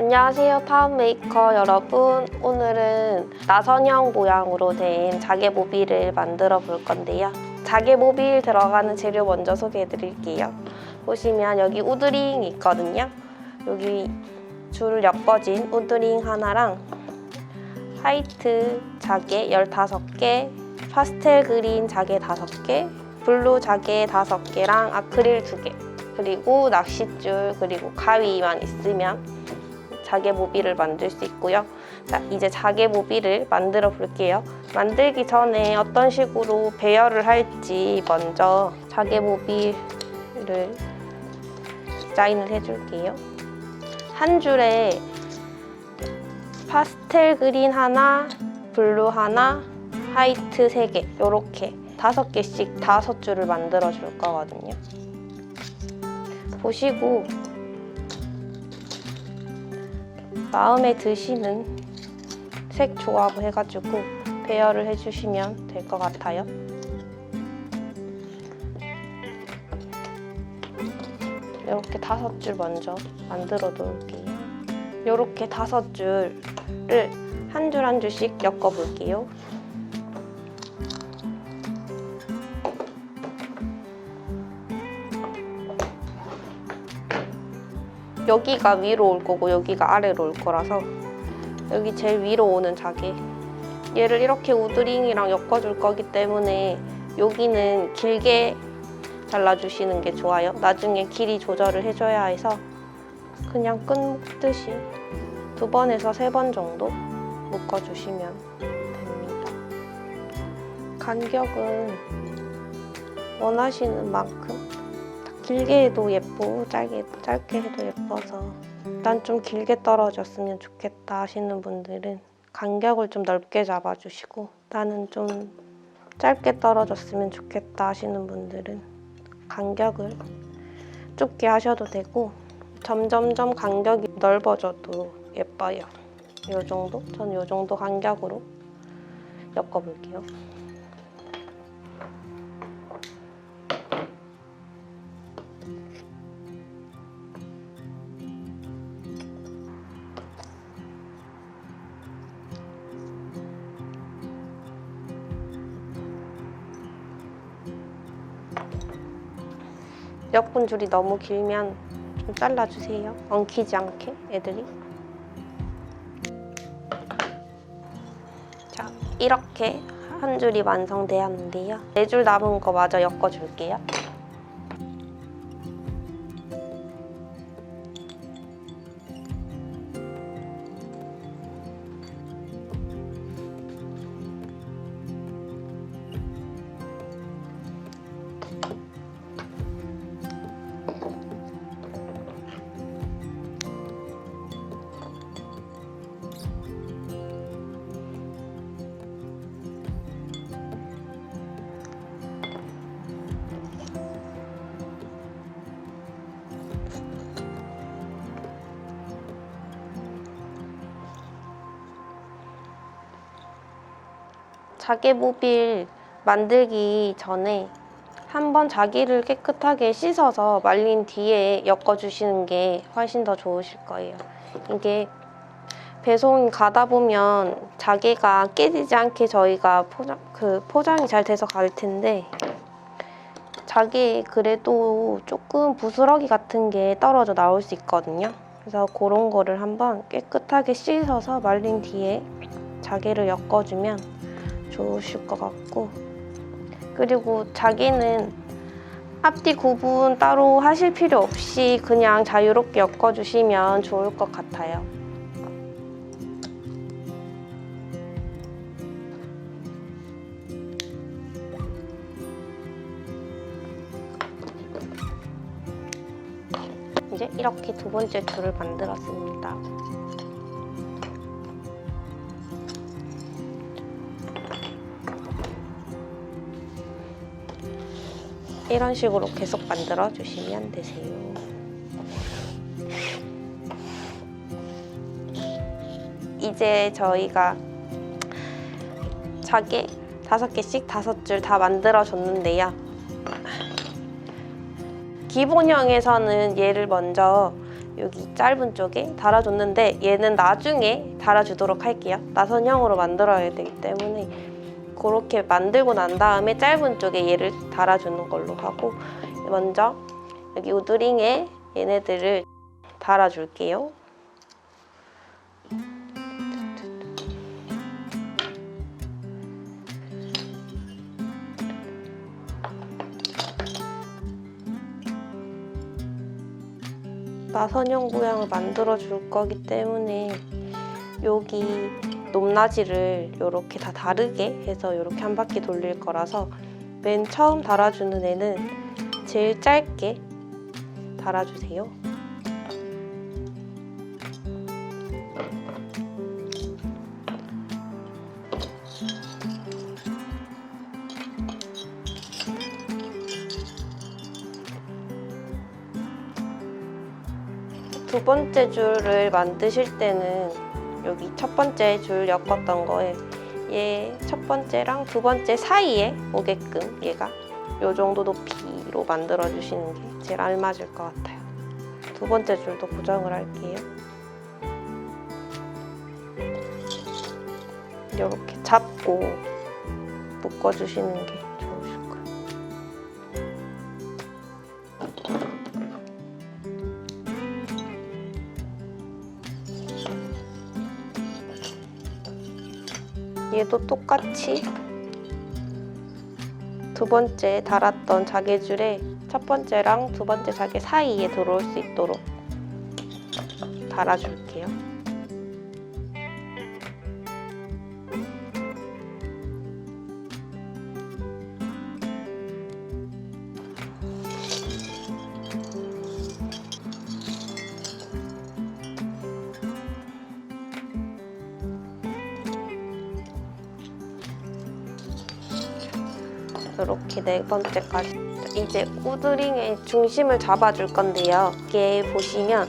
안녕하세요 파운메이커 여러분. 오늘은 나선형 모양으로 된 자개 모빌을 만들어 볼 건데요. 자개 모빌 들어가는 재료 먼저 소개해 드릴게요. 보시면 여기 우드링 있거든요. 여기 줄 엮어진 우드링 하나랑 화이트 자개 15개 파스텔 그린 자개 5개 블루 자개 5개랑 아크릴 2개 그리고 낚싯줄 그리고 가위만 있으면 자개 모빌을 만들 수 있고요. 자, 이제 자개 모빌을 만들어 볼게요. 만들기 전에 어떤 식으로 배열을 할지 먼저 자개 모빌을 디자인을 해줄게요. 한 줄에 파스텔 그린 하나, 블루 하나, 화이트 세 개, 요렇게 다섯 개씩 다섯 줄을 만들어 줄 거거든요. 보시고 마음에 드시는 색 조합을 해가지고 배열을 해주시면 될 것 같아요. 이렇게 다섯 줄 먼저 만들어 놓을게요. 이렇게 다섯 줄을 한 줄한 줄씩 엮어 볼게요. 여기가 위로 올 거고 여기가 아래로 올 거라서 여기 제일 위로 오는 자개 얘를 이렇게 우드링이랑 엮어줄 거기 때문에 여기는 길게 잘라주시는 게 좋아요. 나중에 길이 조절을 해줘야 해서 그냥 끈 묶듯이 두 번에서 세 번 정도 묶어주시면 됩니다. 간격은 원하시는 만큼 길게 해도 예쁘고 짧게, 짧게 해도 예뻐서 난 좀 길게 떨어졌으면 좋겠다 하시는 분들은 간격을 좀 넓게 잡아주시고 나는 좀 짧게 떨어졌으면 좋겠다 하시는 분들은 간격을 좁게 하셔도 되고 점점점 간격이 넓어져도 예뻐요. 이 정도? 저는 이 정도 간격으로 엮어볼게요. 엮은 줄이 너무 길면 좀 잘라주세요. 엉키지 않게 애들이. 자, 이렇게 한 줄이 완성되었는데요. 네 줄 남은 거 마저 엮어줄게요. 자개 모빌 만들기 전에 한번 자기를 깨끗하게 씻어서 말린 뒤에 엮어주시는 게 훨씬 더 좋으실 거예요. 이게 배송 가다 보면 자개가 깨지지 않게 저희가 포장, 그 포장이 잘 돼서 갈 텐데 자개 그래도 조금 부스러기 같은 게 떨어져 나올 수 있거든요. 그래서 그런 거를 한번 깨끗하게 씻어서 말린 뒤에 자개를 엮어주면 좋으실 것 같고 그리고 자기는 앞뒤 구분 따로 하실 필요 없이 그냥 자유롭게 엮어주시면 좋을 것 같아요. 이렇게 두 번째 줄을 만들었습니다. 이런 식으로 계속 만들어 주시면 되세요. 이제 저희가 자개 다섯 개씩 다섯 줄 다 만들어 줬는데요. 기본형에서는 얘를 먼저 여기 짧은 쪽에 달아줬는데 얘는 나중에 달아주도록 할게요. 나선형으로 만들어야 되기 때문에 그렇게 만들고 난 다음에 짧은 쪽에 얘를 달아주는 걸로 하고 먼저 여기 우드링에 얘네들을 달아줄게요. 나선형 모양을 만들어 줄 거기 때문에 여기 높낮이를 이렇게 다 다르게 해서 이렇게 한 바퀴 돌릴 거라서 맨 처음 달아주는 애는 제일 짧게 달아주세요. 두 번째 줄을 만드실 때는 여기 첫 번째 줄 엮었던 거에 얘 첫 번째랑 두 번째 사이에 오게끔 얘가 요 정도 높이로 만들어 주시는 게 제일 알맞을 것 같아요. 두 번째 줄도 고정을 할게요. 이렇게 잡고 묶어 주시는 게 얘도 똑같이 두 번째 달았던 자개줄에 첫 번째랑 두 번째 자개 사이에 들어올 수 있도록 달아줄게요. 이렇게 네 번째까지 이제 우드링의 중심을 잡아줄 건데요. 이게 보시면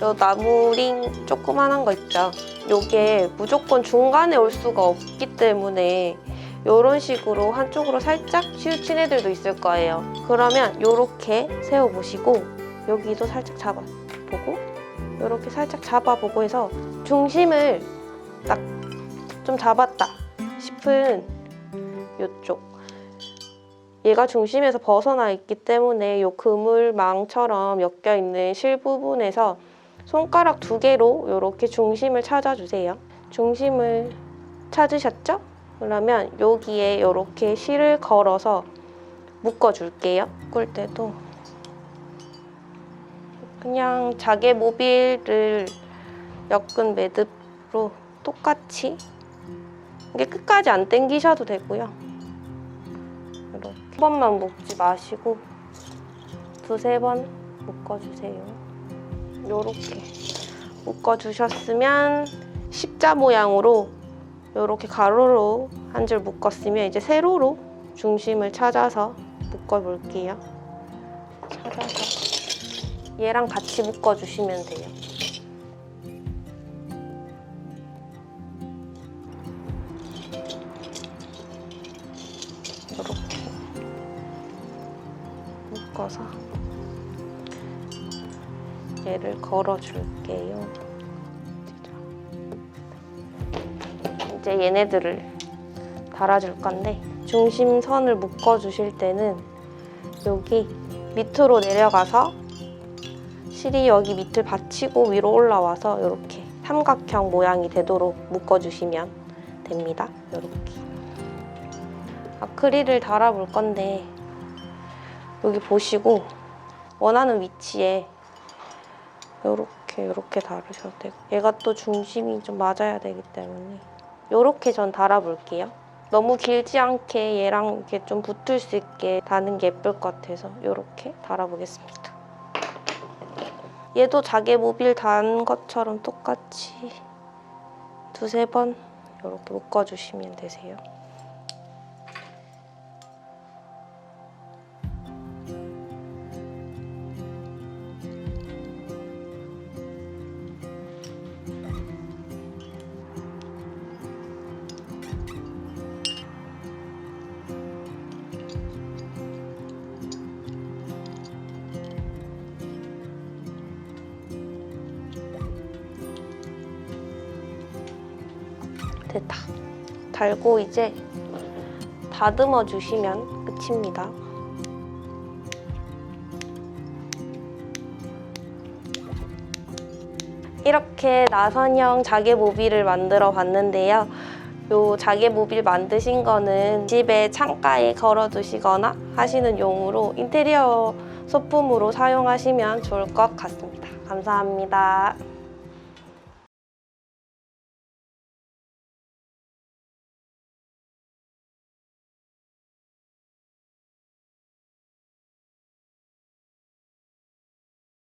요 나무링 조그만한 거 있죠. 요게 무조건 중간에 올 수가 없기 때문에 요런 식으로 한쪽으로 살짝 치우친 애들도 있을 거예요. 그러면 요렇게 세워보시고 여기도 살짝 잡아보고 요렇게 살짝 잡아보고 해서 중심을 딱 좀 잡았다 싶은 요쪽 얘가 중심에서 벗어나 있기 때문에 요 그물망처럼 엮여 있는 실 부분에서 손가락 두 개로 이렇게 중심을 찾아주세요. 중심을 찾으셨죠? 그러면 여기에 이렇게 실을 걸어서 묶어줄게요. 묶을 때도 그냥 자개 모빌을 엮은 매듭으로 똑같이 이게 끝까지 안 당기셔도 되고요. 번만 묶지 마시고 두세 번 묶어주세요. 이렇게 묶어주셨으면 십자 모양으로 이렇게 가로로 한 줄 묶었으면 이제 세로로 중심을 찾아서 묶어볼게요. 찾아서 얘랑 같이 묶어주시면 돼요. 묶어서 얘를 걸어줄게요. 이제 얘네들을 달아줄 건데 중심선을 묶어주실 때는 여기 밑으로 내려가서 실이 여기 밑을 받치고 위로 올라와서 이렇게 삼각형 모양이 되도록 묶어주시면 됩니다. 이렇게. 아크릴을 달아볼 건데 여기 보시고 원하는 위치에 이렇게 이렇게 달으셔도 되고 얘가 또 중심이 좀 맞아야 되기 때문에 이렇게 전 달아볼게요. 너무 길지 않게 얘랑 이렇게 좀 붙을 수 있게 다는 게 예쁠 것 같아서 이렇게 달아보겠습니다. 얘도 자개 모빌 단 것처럼 똑같이 두세 번 이렇게 묶어주시면 되세요. 됐다. 달고 이제 다듬어 주시면 끝입니다. 이렇게 나선형 자개 모빌을 만들어 봤는데요. 요 자개 모빌 만드신 거는 집에 창가에 걸어 두시거나 하시는 용으로 인테리어 소품으로 사용하시면 좋을 것 같습니다. 감사합니다.